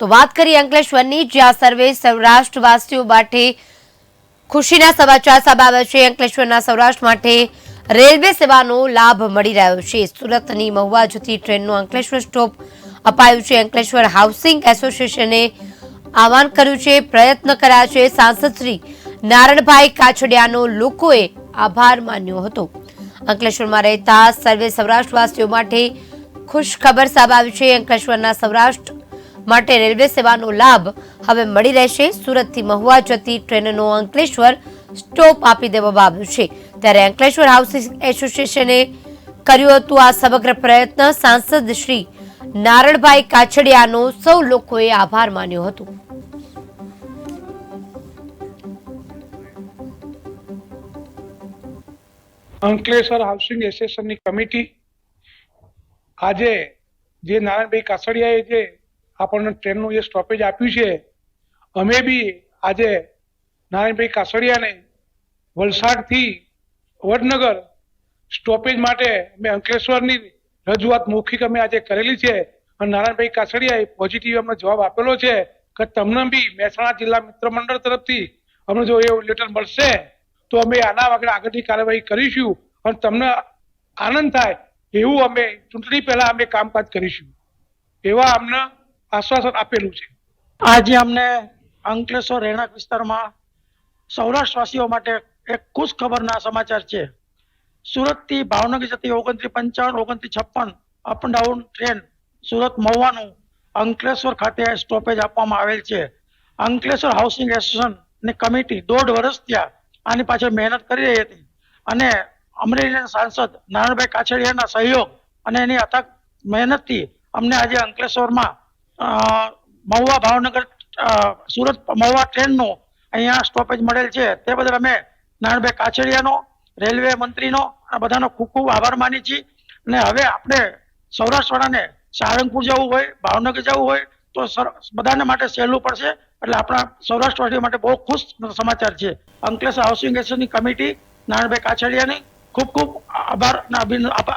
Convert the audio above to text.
તો વાત કરીએ અંકલેશ્વરની, જ્યાં સર્વે સૌરાષ્ટ્રવાસીઓ માટે ખુશીના સમાચાર સામે આવ્યા છે. અંકલેશ્વરના સૌરાષ્ટ્ર માટે રેલવે સેવાનો લાભ મળી રહ્યો છે. સુરતની મહુવા જતી ટ્રેનનું અંકલેશ્વર સ્ટોપ અપાયું છે. અંકલેશ્વર હાઉસિંગ એસોસિએશને આહવાન કર્યું છે. પ્રયત્ન કર્યા છે. સાંસદ શ્રી નારણભાઈ કાછડિયાનો લોકોએ આભાર માન્યો હતો. અંકલેશ્વરમાં રહેતા સર્વે સૌરાષ્ટ્રવાસીઓ માટે ખુશ ખબર સામે આવી છે. અંકલેશ્વરના સૌરાષ્ટ્ર માટે રેલવે સેવાનો લાભ હવે મળી રહેશે. સુરતથી મહુવા જતી ટ્રેનનો અંકલેશ્વર સ્ટોપ આપી દેવામાં આવ્યું છે. ત્યારે અંકલેશ્વર હાઉસિંગ એસોસિએશને કર્યું હતું આ સમગ્ર પ્રયત્ન. સાંસદ શ્રી નારણભાઈ કાછડિયાનો સૌ લોકોએ આભાર માન્યો હતો. અંકલેશ્વર હાઉસિંગ એસોસિએશનની કમિટી આજે જે નારાયણભાઈ કાસડિયાએ જે આપણને ટ્રેનનું જે સ્ટોપેજ આપ્યું છે, અમે બી આજે નારાયણભાઈ કાસડિયાને વલસાડથી વડનગર સ્ટોપેજ માટે મેં અંકલેશ્વરની રજૂઆત મૌખિક અમે આજે કરેલી છે અને નારાયણભાઈ કાસડિયાએ પોઝિટિવ અમને જવાબ આપેલો છે કે તમને બી મહેસાણા જિલ્લા મિત્ર મંડળ તરફથી અમને જો એ લેટર મળશે, તો અમે આના આગળ આગળની કાર્યવાહી કરીશું અને તમને આનંદ થાય એવું અમે ચૂંટણી પહેલા અમે કામકાજ કરીશું. એવા અમને આશ્વાસન આપેલું છે. આજે અમને અંકલેશ્વર રહેણાંક વિસ્તારમાં સૌરાષ્ટ્રવાસીઓ માટે એક ખુશ ખબરના સમાચાર છે. સુરતથી ભાવનગર જતી ઓગણત્રીસ પંચાવન, ઓગણત્રીસ છપ્પન અપ ડાઉન ટ્રેન સુરત મહુવાનું અંકલેશ્વર ખાતે સ્ટોપેજ આપવામાં આવેલ છે. અંકલેશ્વર હાઉસિંગ એસોસિએશનની કમિટી દોઢ વર્ષ ત્યાં આની પાછળ મહેનત કરી રહી હતી અને અમરેલીના સાંસદ નારાયણભાઈ કાછડિયાના સહયોગ અને એની અથક મહેનતથી અમને આજે અંકલેશ્વરમાં મહુવા ભાવનગર સુરત મહુવા ટ્રેનનો અહીંયા સ્ટોપેજ મળેલ છે. તે બદલ અમે નારાયણભાઈ કાછડિયાનો, રેલવે મંત્રીનો આ બધાનો ખૂબ ખૂબ આભાર માની છીએ અને હવે આપણે સૌરાષ્ટ્રવાળાને સારંગપુર જવું હોય, ભાવનગર જવું હોય, તો બધાને માટે સહેલું પડશે. એટલે આપણા સૌરાષ્ટ્રવાસીઓ માટે બહુ ખુશ સમાચાર છે. અંકલેશ્વર હાઉસિંગ એસોસિએશનની કમિટી નારાયણભાઈ કાછડિયાની ખૂબ ખૂબ આભાર અને અભિન- અભિ-